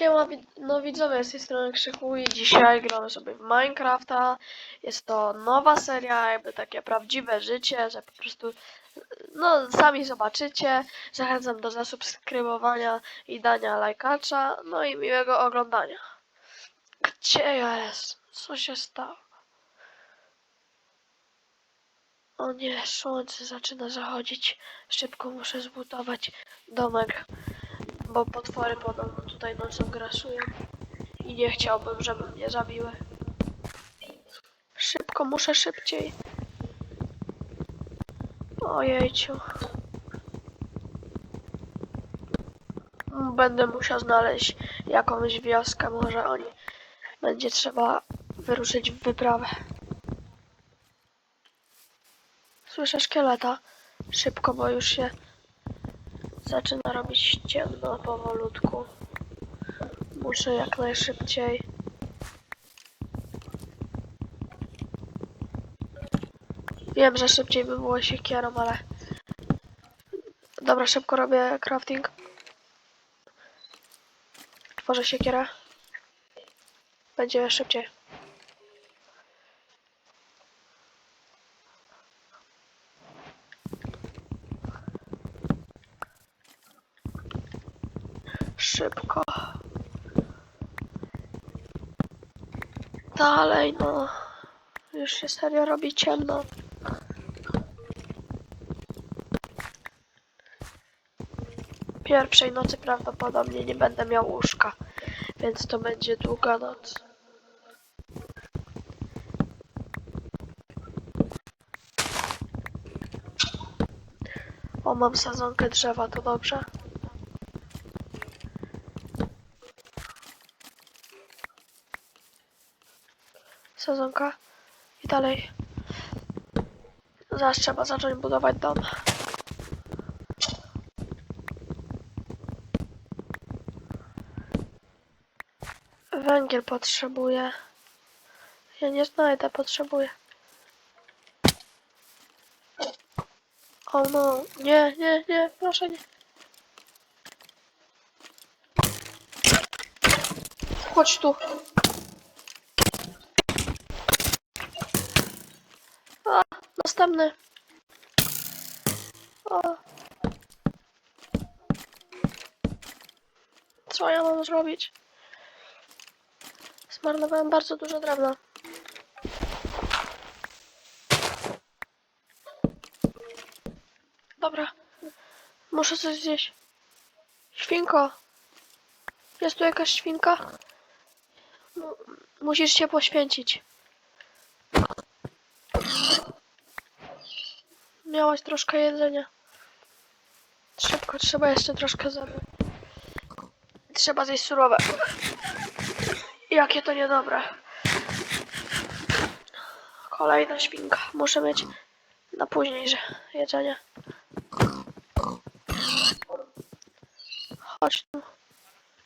Siema, no widzowie, z tej strony Krzyku i dzisiaj gramy sobie w Minecrafta. Jest to nowa seria, jakby takie prawdziwe życie, że po prostu, no sami zobaczycie. Zachęcam do zasubskrybowania i dania lajkacza, no i miłego oglądania. Gdzie jest? Co się stało? O nie, słońce zaczyna zachodzić. Szybko muszę zbudować domek bo potwory podobno tutaj nocą grasują i nie chciałbym, żeby mnie zabiły. Szybko, muszę szybciej. Ojejciu. Będę musiał znaleźć jakąś wioskę, może oni. Będzie trzeba wyruszyć w wyprawę. Słyszę szkieleta. Szybko, bo już się Zaczyna robić ciemno powolutku. Muszę jak najszybciej. Wiem, że szybciej by było siekierą, ale... Dobra, szybko robię crafting. Tworzę siekierę. Będzie szybciej. Szybko. Dalej, no. Już się serio robi ciemno. Pierwszej nocy prawdopodobnie nie będę miał łóżka, więc to będzie długa noc. O, mam sadzonkę drzewa, to dobrze. Sezonka i dalej. Zaraz trzeba zacząć budować dom. Węgiel potrzebuję. Ja nie znajdę, potrzebuję. O no, nie, nie, nie, proszę nie. Chodź tu. Następny. O. Co ja mam zrobić? Zmarnowałem bardzo dużo drewna. Dobra. Muszę coś zjeść. Świnko. Jest tu jakaś świnka? Mu- Musisz się poświęcić. Miałaś troszkę jedzenia. Szybko, trzeba jeszcze troszkę zabrać. Trzeba zjeść surowe. Jakie to niedobre. Kolejna świnka. Muszę mieć na późniejsze jedzenie. Chodź tu.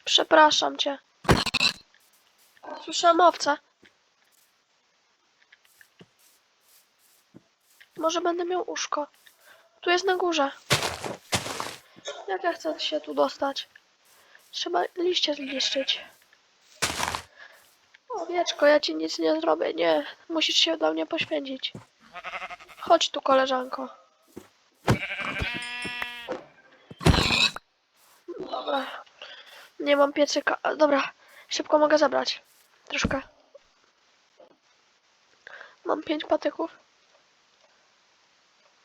Przepraszam cię. Słyszałem owce. Może będę miał uszko. Tu jest na górze. Jak ja chcę się tu dostać? Trzeba liście zniszczyć. Owieczko, ja ci nic nie zrobię. Nie, musisz się do mnie poświęcić. Chodź tu, koleżanko. Dobra. Nie mam piecyka. Dobra, szybko mogę zabrać. Troszkę. Mam pięć patyków.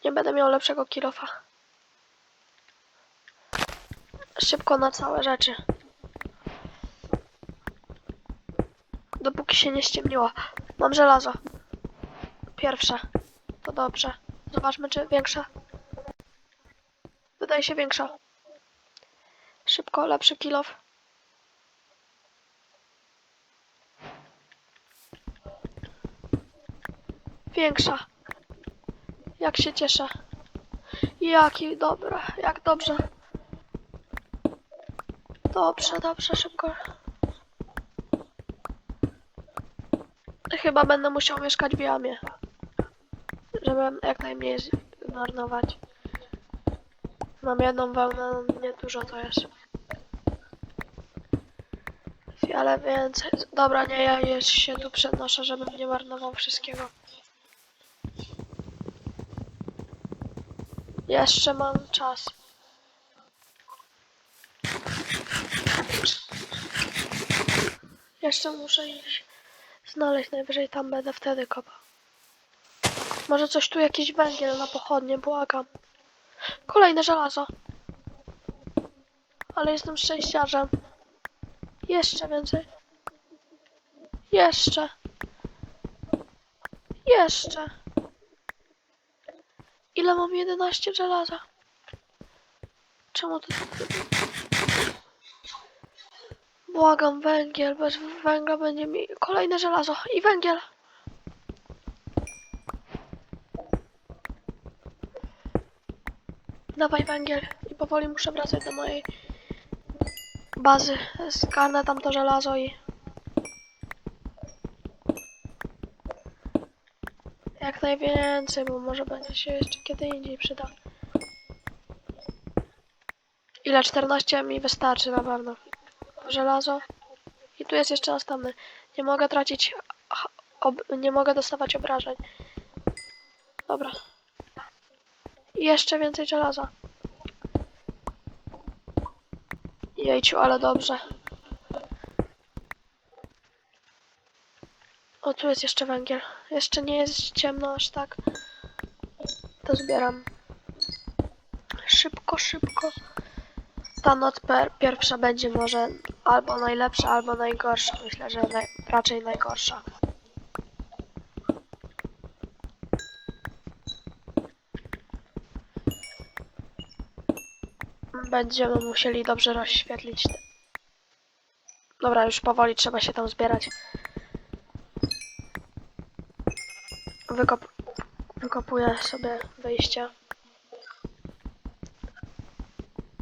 Nie będę miał lepszego kilofa. Szybko na całe rzeczy. Dopóki się nie ściemniło. Mam żelazo. Pierwsze. To dobrze. Zobaczmy, czy większa. Wydaje się większa. Szybko, lepszy kilof. Większa. Jak się cieszę. Jaki dobra, jak dobrze. Dobrze, dobrze, szybko. Chyba będę musiał mieszkać w jamie. Żeby jak najmniej zmarnować. Mam jedną wełnę, nie dużo to jest. Ale więcej. Dobra, nie, ja się tu przenoszę, żebym nie marnował wszystkiego. Jeszcze mam czas. Jeszcze muszę iść znaleźć, najwyżej tam będę wtedy kopał. Może coś tu, jakiś węgiel na pochodnie, błagam. Kolejne żelazo. Ale jestem szczęściarzem. Jeszcze więcej. Jeszcze. Jeszcze. Ile mam? 11 żelaza. Czemu to... Błagam, węgiel. Bez węgla będzie mi... Kolejne żelazo. I węgiel. Dawaj węgiel. I powoli muszę wracać do mojej bazy. Skarnę tam to żelazo i... Jak najwięcej, bo może będzie się jeszcze kiedy indziej przyda. Ile? 14 mi wystarczy na pewno. Żelazo. I tu jest jeszcze następny. Nie mogę tracić... nie mogę dostawać obrażeń. Dobra. I jeszcze więcej żelaza. Jejciu, ale dobrze. O, tu jest jeszcze węgiel. Jeszcze nie jest ciemno aż tak. To zbieram. Szybko, szybko. Ta noc pierwsza będzie może albo najlepsza, albo najgorsza. Myślę, że naj raczej najgorsza. Będziemy musieli dobrze rozświetlić. Dobra, już powoli trzeba się tam zbierać. Wykop... Wykopuję sobie wyjście.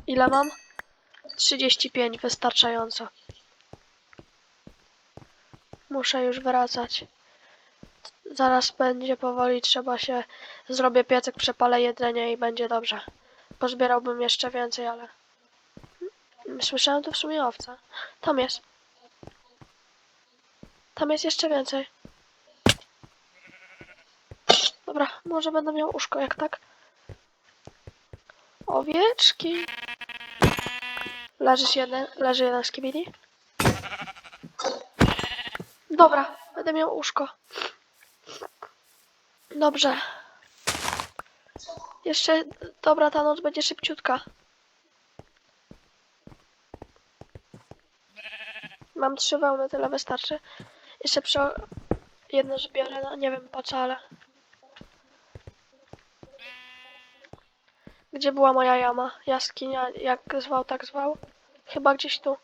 Ile mam? 35, wystarczająco. Muszę już wracać. Zaraz będzie powoli, trzeba się... Zrobię piecyk, przepalę jedzenie i będzie dobrze. Pozbierałbym jeszcze więcej, ale... Słyszałem tu w sumie owca. Tam jest. Tam jest jeszcze więcej. Dobra, może będę miał uszko, jak tak. Owieczki. Leżysz jeden, leży jeden z kibili. Dobra, będę miał uszko. Dobrze. Jeszcze, dobra, ta noc będzie szybciutka. Mam trzy wełny, tyle wystarczy. Jeszcze przy... Jedno zbiorę, no nie wiem po co, ale... Gdzie była moja jama? Jaskinia, jak zwał, tak zwał. Chyba gdzieś tu.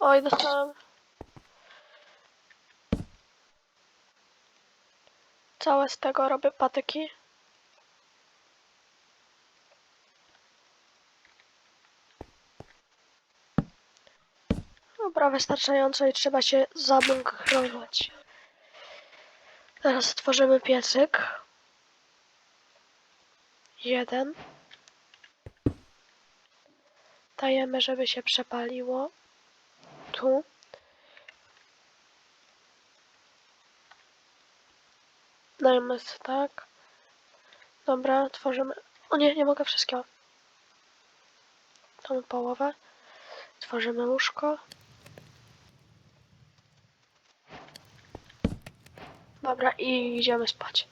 Oj, dostałem. Całe z tego robię patyki. Dobra, wystarczająco i trzeba się zabunkrować. Teraz stworzymy piecyk. Jeden. Dajemy, żeby się przepaliło. Tu. Dajemy tak. Dobra, tworzymy. O nie, nie mogę wszystkiego. Tą połowę. Tworzymy łóżko. Dobra, i idziemy spać.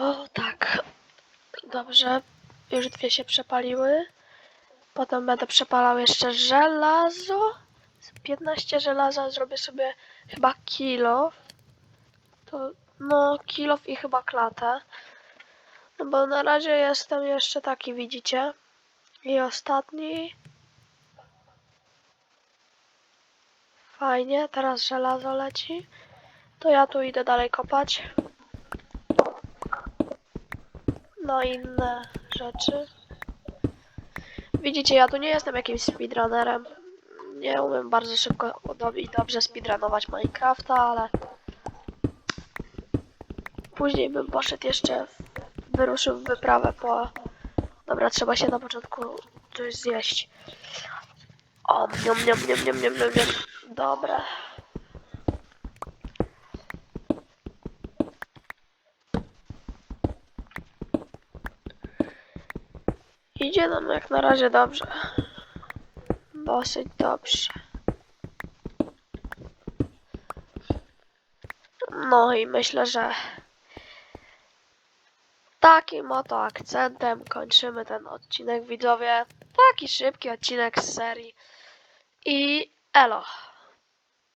O, tak. Dobrze. Już dwie się przepaliły. Potem będę przepalał jeszcze żelazo. Z 15 żelaza zrobię sobie chyba kilo. To, no, kilo i chyba klatę. No bo na razie jestem jeszcze taki, widzicie. I ostatni. Fajnie, teraz żelazo leci. To ja tu idę dalej kopać. I inne rzeczy. Widzicie, ja tu nie jestem jakimś speedrunnerem. Nie umiem bardzo szybko i dobrze speedrunować Minecrafta, ale później bym poszedł jeszcze, wyruszył w wyprawę po... Dobra, trzeba się na początku coś zjeść. O, niam, niam, niam, niam, niam, niam, niam. Idzie nam jak na razie dobrze. Dosyć dobrze. No i myślę, że takim oto akcentem kończymy ten odcinek, widzowie. Taki szybki odcinek z serii. I elo.